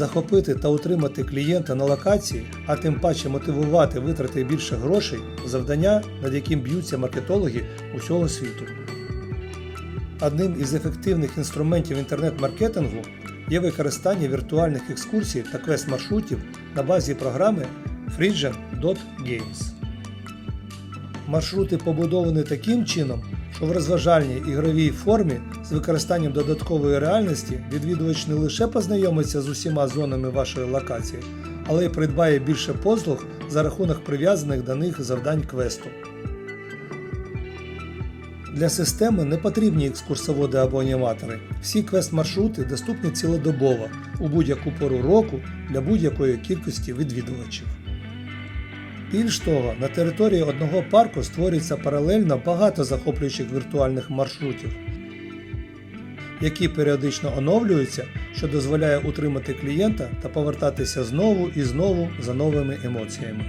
Захопити та утримати клієнта на локації, а тим паче мотивувати витрати більше грошей завдання, над яким б'ються маркетологи усього світу. Одним із ефективних інструментів інтернет-маркетингу є використання віртуальних екскурсій та квест-маршрутів на базі програми Frigen.Games. Маршрути побудовані таким чином, в розважальній ігровій формі з використанням додаткової реальності відвідувач не лише познайомиться з усіма зонами вашої локації, але й придбає більше послуг за рахунок прив'язаних до них завдань квесту. Для системи не потрібні екскурсоводи або аніматори. Всі квест-маршрути доступні цілодобово у будь-яку пору року для будь-якої кількості відвідувачів. Більш того, на території одного парку створюється паралельно багато захоплюючих віртуальних маршрутів, які періодично оновлюються, що дозволяє утримати клієнта та повертатися знову і знову за новими емоціями.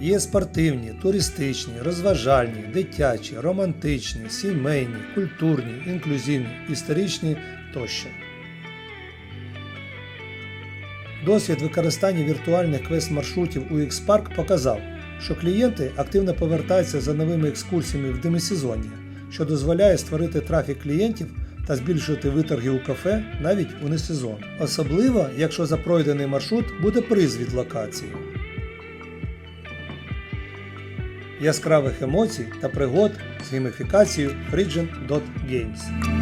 Є спортивні, туристичні, розважальні, дитячі, романтичні, сімейні, культурні, інклюзивні, історичні тощо. Досвід використання віртуальних квест-маршрутів у X-Park показав, що клієнти активно повертаються за новими екскурсіями в демисезоння, що дозволяє створити трафік клієнтів та збільшувати виторги у кафе навіть у несезон. Особливо, якщо за пройдений маршрут буде приз від локації. Яскравих емоцій та пригод з гейміфікацією Frigen.Games.